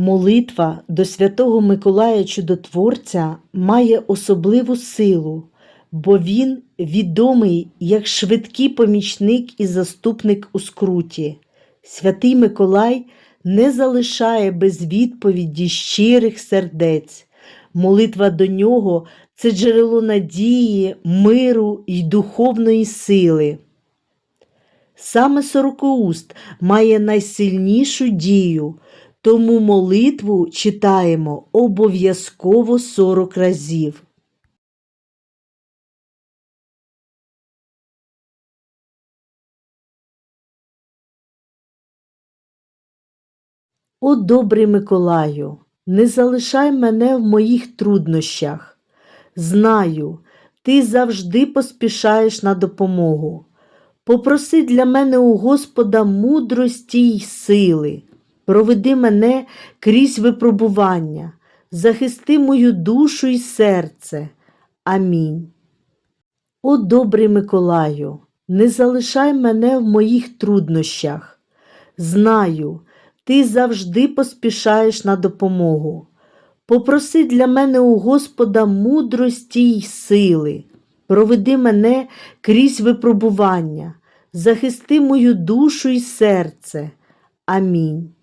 Молитва до Святого Миколая Чудотворця має особливу силу, бо він відомий як швидкий помічник і заступник у скруті. Святий Миколай не залишає без відповіді щирих сердець. Молитва до нього це джерело надії, миру і духовної сили. Саме сорокоуст має найсильнішу дію, тому молитву читаємо обов'язково 40 разів. О добрий Миколаю, не залишай мене в моїх труднощах. Знаю, ти завжди поспішаєш на допомогу. Попроси для мене у Господа мудрості й сили. Проведи мене крізь випробування, захисти мою душу й серце. Амінь. О добрий Миколаю, не залишай мене в моїх труднощах. Знаю, ти завжди поспішаєш на допомогу. Попроси для мене у Господа мудрості й сили. Проведи мене крізь випробування, захисти мою душу й серце. Амінь.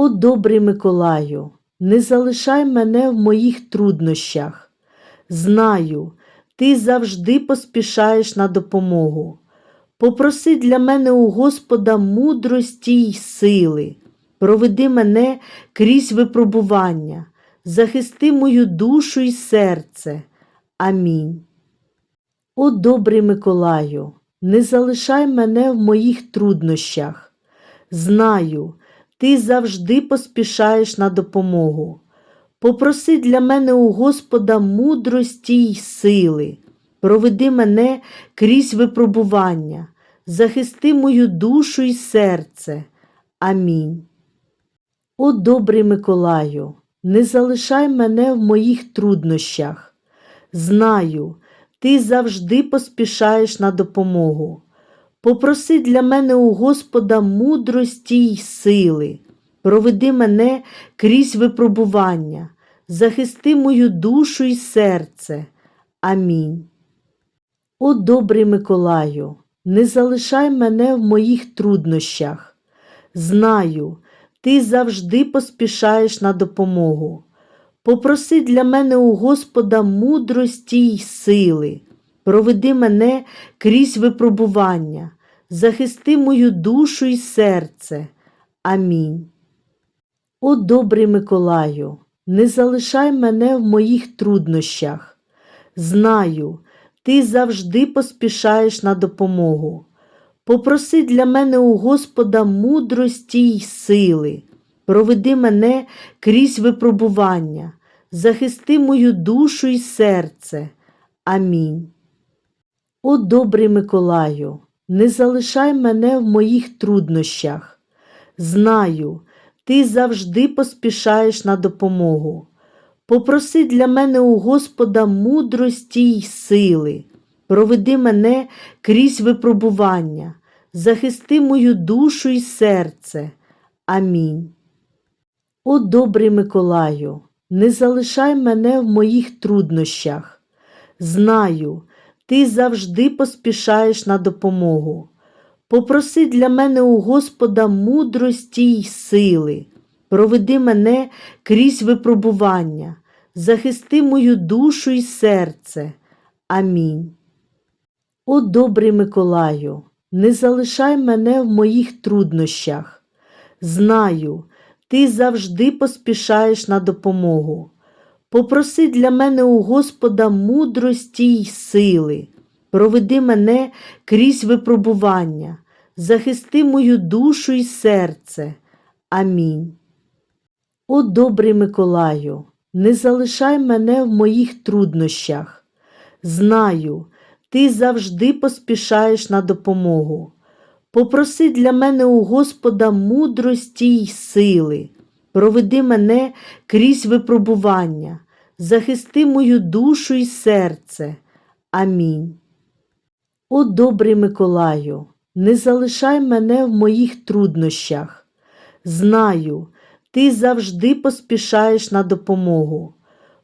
О добрий Миколаю, не залишай мене в моїх труднощах. Знаю, ти завжди поспішаєш на допомогу. Попроси для мене у Господа мудрості й сили. Проведи мене крізь випробування, захисти мою душу й серце. Амінь. О добрий Миколаю, не залишай мене в моїх труднощах. Знаю, ти завжди поспішаєш на допомогу. Попроси для мене у Господа мудрості й сили. Проведи мене крізь випробування, захисти мою душу й серце. Амінь. О добрий Миколаю, не залишай мене в моїх труднощах. Знаю, ти завжди поспішаєш на допомогу. Попроси для мене у Господа мудрості й сили. Проведи мене крізь випробування, захисти мою душу й серце. Амінь. О добрий Миколаю, не залишай мене в моїх труднощах. Знаю, ти завжди поспішаєш на допомогу. Попроси для мене у Господа мудрості й сили. Проведи мене крізь випробування, захисти мою душу й серце. Амінь. О добрий Миколаю, не залишай мене в моїх труднощах. Знаю, ти завжди поспішаєш на допомогу. Попроси для мене у Господа мудрості й сили. Проведи мене крізь випробування, захисти мою душу й серце. Амінь. О добрий Миколаю, не залишай мене в моїх труднощах. Знаю, ти завжди поспішаєш на допомогу. Попроси для мене у Господа мудрості й сили. Проведи мене крізь випробування, захисти мою душу й серце. Амінь. О добрий Миколаю, не залишай мене в моїх труднощах. Знаю, ти завжди поспішаєш на допомогу. Попроси для мене у Господа мудрості й сили. Проведи мене крізь випробування, захисти мою душу й серце. Амінь. О добрий Миколаю, не залишай мене в моїх труднощах. Знаю, ти завжди поспішаєш на допомогу. Попроси для мене у Господа мудрості й сили. Проведи мене крізь випробування, захисти мою душу й серце. Амінь. О добрий Миколаю, не залишай мене в моїх труднощах. Знаю, ти завжди поспішаєш на допомогу. Попроси для мене у Господа мудрості й сили. Проведи мене крізь випробування, захисти мою душу й серце. Амінь. О добрий Миколаю, не залишай мене в моїх труднощах. Знаю, ти завжди поспішаєш на допомогу.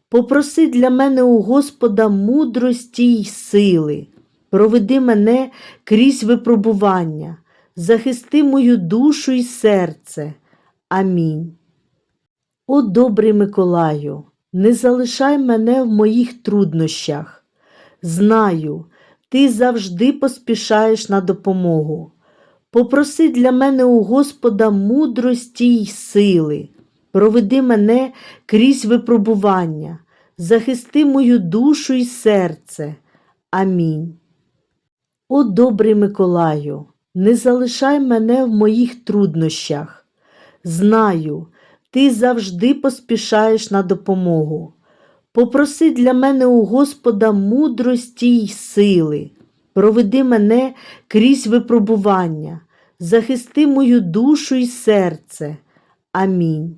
Попроси для мене у Господа мудрості й сили. Проведи мене крізь випробування, захисти мою душу й серце. Амінь. О добрий Миколаю, не залишай мене в моїх труднощах. Знаю, ти завжди поспішаєш на допомогу. Попроси для мене у Господа мудрості й сили. Проведи мене крізь випробування, захисти мою душу й серце. Амінь. О добрий Миколаю, не залишай мене в моїх труднощах. Знаю, ти завжди поспішаєш на допомогу. Попроси для мене у Господа мудрості й сили. Проведи мене крізь випробування, захисти мою душу й серце. Амінь.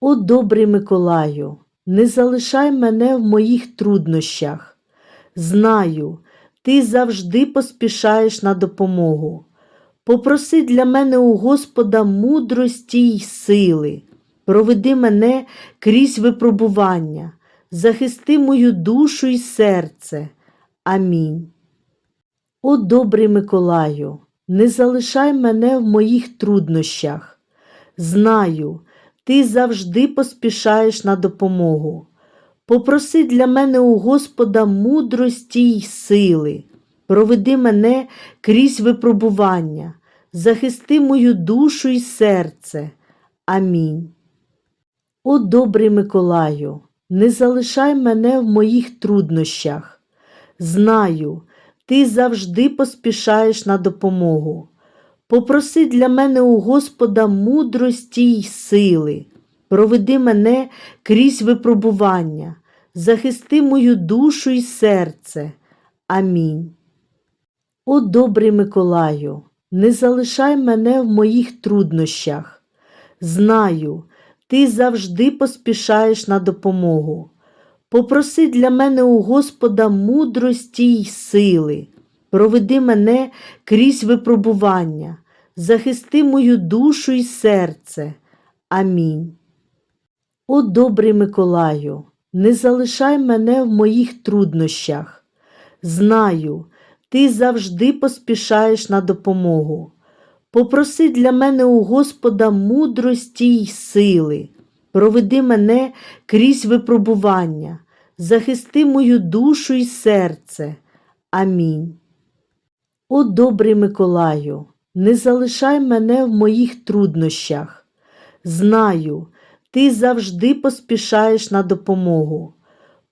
О добрий Миколаю, не залишай мене в моїх труднощах. Знаю, ти завжди поспішаєш на допомогу. Попроси для мене у Господа мудрості й сили. Проведи мене крізь випробування, захисти мою душу й серце. Амінь. О добрий Миколаю, не залишай мене в моїх труднощах. Знаю, ти завжди поспішаєш на допомогу. Попроси для мене у Господа мудрості й сили. Проведи мене крізь випробування, захисти мою душу й серце. Амінь. О добрий Миколаю, не залишай мене в моїх труднощах. Знаю, ти завжди поспішаєш на допомогу. Попроси для мене у Господа мудрості й сили. Проведи мене крізь випробування, захисти мою душу й серце. Амінь. О добрий Миколаю, не залишай мене в моїх труднощах. Знаю, ти завжди поспішаєш на допомогу. Попроси для мене у Господа мудрості й сили. Проведи мене крізь випробування, захисти мою душу й серце. Амінь. О добрий Миколаю, не залишай мене в моїх труднощах. Знаю, ти завжди поспішаєш на допомогу. Попроси для мене у Господа мудрості й сили. Проведи мене крізь випробування, захисти мою душу й серце. Амінь. О добрий Миколаю, не залишай мене в моїх труднощах. Знаю, ти завжди поспішаєш на допомогу.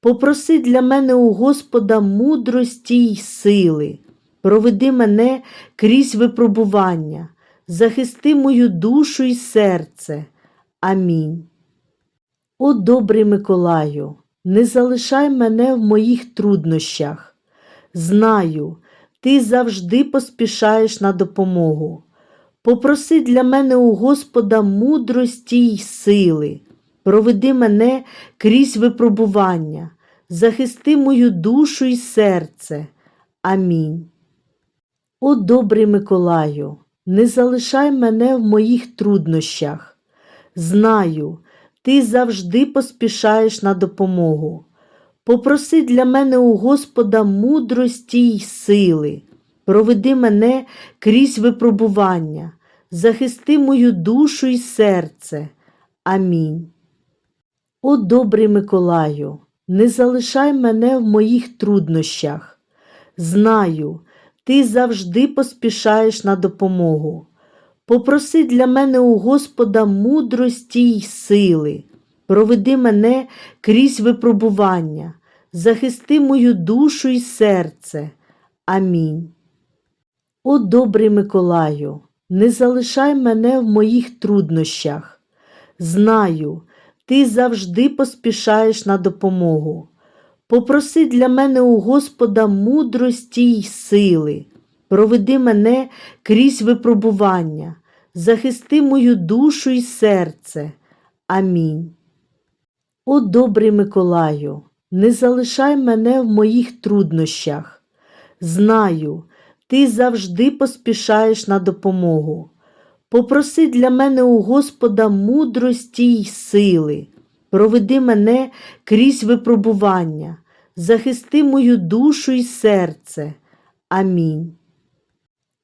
Попроси для мене у Господа мудрості й сили. Проведи мене крізь випробування, захисти мою душу й серце. Амінь. О добрий Миколаю, не залишай мене в моїх труднощах. Знаю, ти завжди поспішаєш на допомогу. Попроси для мене у Господа мудрості й сили. Проведи мене крізь випробування, захисти мою душу й серце. Амінь. О добрий Миколаю, не залишай мене в моїх труднощах. Знаю, ти завжди поспішаєш на допомогу. Попроси для мене у Господа мудрості й сили. Проведи мене крізь випробування, захисти мою душу й серце. Амінь. О добрий Миколаю, не залишай мене в моїх труднощах. Знаю, ти завжди поспішаєш на допомогу. Попроси для мене у Господа мудрості й сили. Проведи мене крізь випробування, захисти мою душу й серце. Амінь. О добрий Миколаю, не залишай мене в моїх труднощах. Знаю, ти завжди поспішаєш на допомогу. Попроси для мене у Господа мудрості й сили. Проведи мене крізь випробування, захисти мою душу й серце. Амінь. О добрий Миколаю, не залишай мене в моїх труднощах. Знаю, ти завжди поспішаєш на допомогу. Попроси для мене у Господа мудрості й сили. Проведи мене крізь випробування, захисти мою душу й серце. Амінь.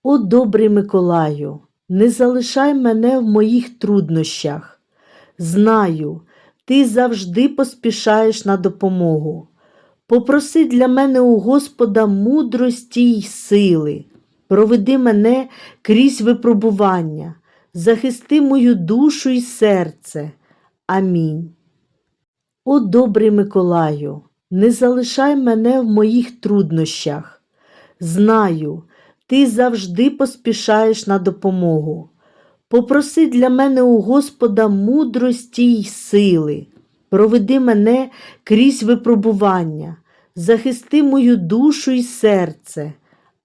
О добрий Миколаю, не залишай мене в моїх труднощах. Знаю, ти завжди поспішаєш на допомогу. Попроси для мене у Господа мудрості й сили. Проведи мене крізь випробування, захисти мою душу й серце. Амінь. О добрий Миколаю, не залишай мене в моїх труднощах. Знаю, ти завжди поспішаєш на допомогу. Попроси для мене у Господа мудрості й сили. Проведи мене крізь випробування, захисти мою душу й серце.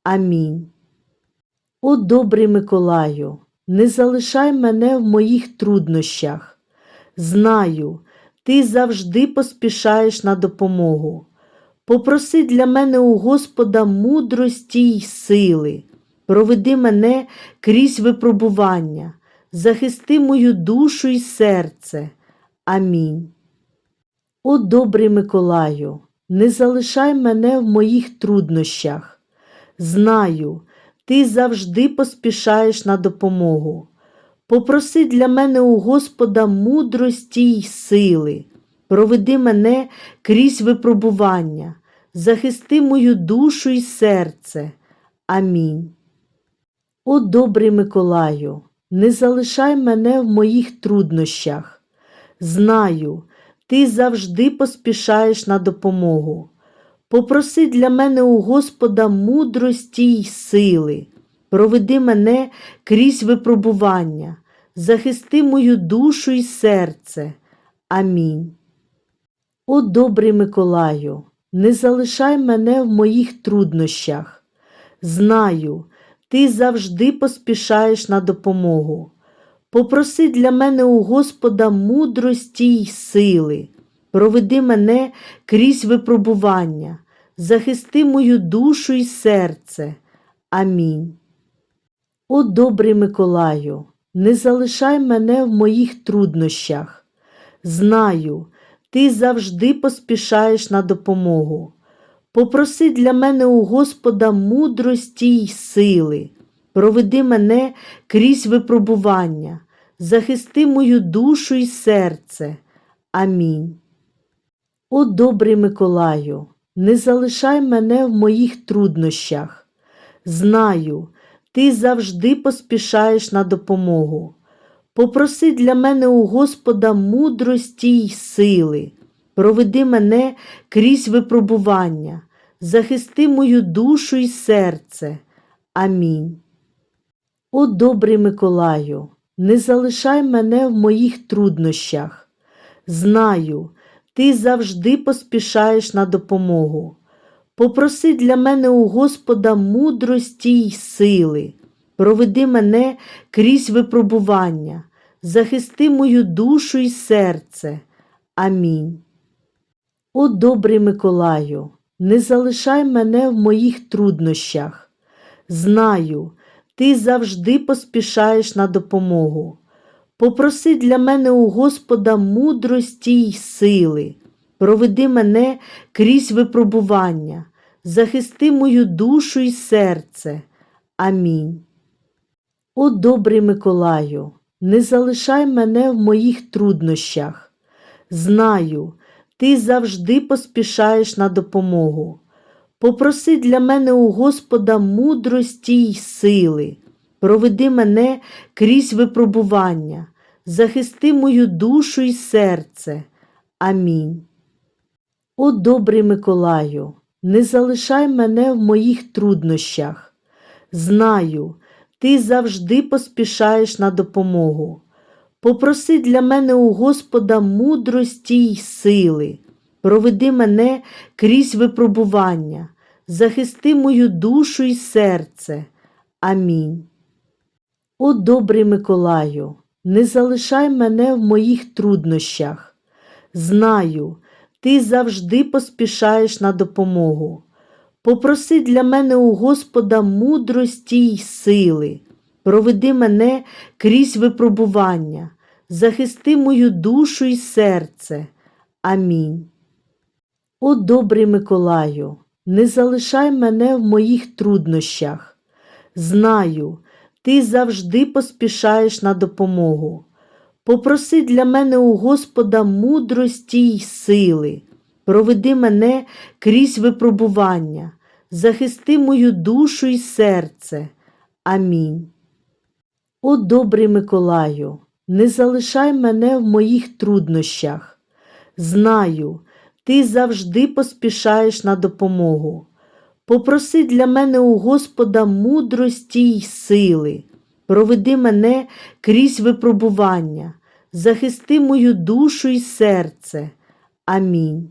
Амінь. О добрий Миколаю, не залишай мене в моїх труднощах. Знаю, ти завжди поспішаєш на допомогу. Попроси для мене у Господа мудрості й сили. Проведи мене крізь випробування, захисти мою душу й серце. Амінь. О добрий Миколаю, не залишай мене в моїх труднощах. Знаю, ти завжди поспішаєш на допомогу. Попроси для мене у Господа мудрості й сили. Проведи мене крізь випробування, захисти мою душу й серце. Амінь. О добрий Миколаю, не залишай мене в моїх труднощах. Знаю, ти завжди поспішаєш на допомогу. Попроси для мене у Господа мудрості й сили. Проведи мене крізь випробування, захисти мою душу й серце. Амінь. О добрий Миколаю, не залишай мене в моїх труднощах. Знаю, ти завжди поспішаєш на допомогу. Попроси для мене у Господа мудрості й сили. Проведи мене крізь випробування, захисти мою душу й серце. Амінь. О добрий Миколаю, не залишай мене в моїх труднощах. Знаю, ти завжди поспішаєш на допомогу. Попроси для мене у Господа мудрості й сили. Проведи мене крізь випробування, захисти мою душу й серце. Амінь. О добрий Миколаю, не залишай мене в моїх труднощах. Знаю, ти завжди поспішаєш на допомогу. Попроси для мене у Господа мудрості й сили. Проведи мене крізь випробування, захисти мою душу й серце. Амінь. О добрий Миколаю, не залишай мене в моїх труднощах. Знаю, ти завжди поспішаєш на допомогу. Попроси для мене у Господа мудрості й сили. Проведи мене крізь випробування, захисти мою душу й серце. Амінь. О добрий Миколаю, не залишай мене в моїх труднощах. Знаю, ти завжди поспішаєш на допомогу. Попроси для мене у Господа мудрості й сили. Проведи мене крізь випробування, захисти мою душу й серце. Амінь. О добрий Миколаю, не залишай мене в моїх труднощах. Знаю, ти завжди поспішаєш на допомогу. Попроси для мене у Господа мудрості й сили. Проведи мене крізь випробування, захисти мою душу й серце. Амінь. О добрий Миколаю, не залишай мене в моїх труднощах. Знаю, ти завжди поспішаєш на допомогу. Попроси для мене у Господа мудрості й сили. Проведи мене крізь випробування, захисти мою душу й серце. Амінь. О добрий Миколаю, не залишай мене в моїх труднощах. Знаю, ти завжди поспішаєш на допомогу. Попроси для мене у Господа мудрості й сили. проведи мене крізь випробування, захисти мою душу і серце. Амінь. О добрий Миколаю, не залишай мене в моїх труднощах. Знаю, ти завжди поспішаєш на допомогу. Попроси для мене у Господа мудрості й сили. Проведи мене крізь випробування, захисти мою душу і серце. Амінь. О добрий Миколаю, не залишай мене в моїх труднощах. Знаю, ти завжди поспішаєш на допомогу. Попроси для мене у Господа мудрості й сили. Проведи мене крізь випробування, захисти мою душу і серце. Амінь.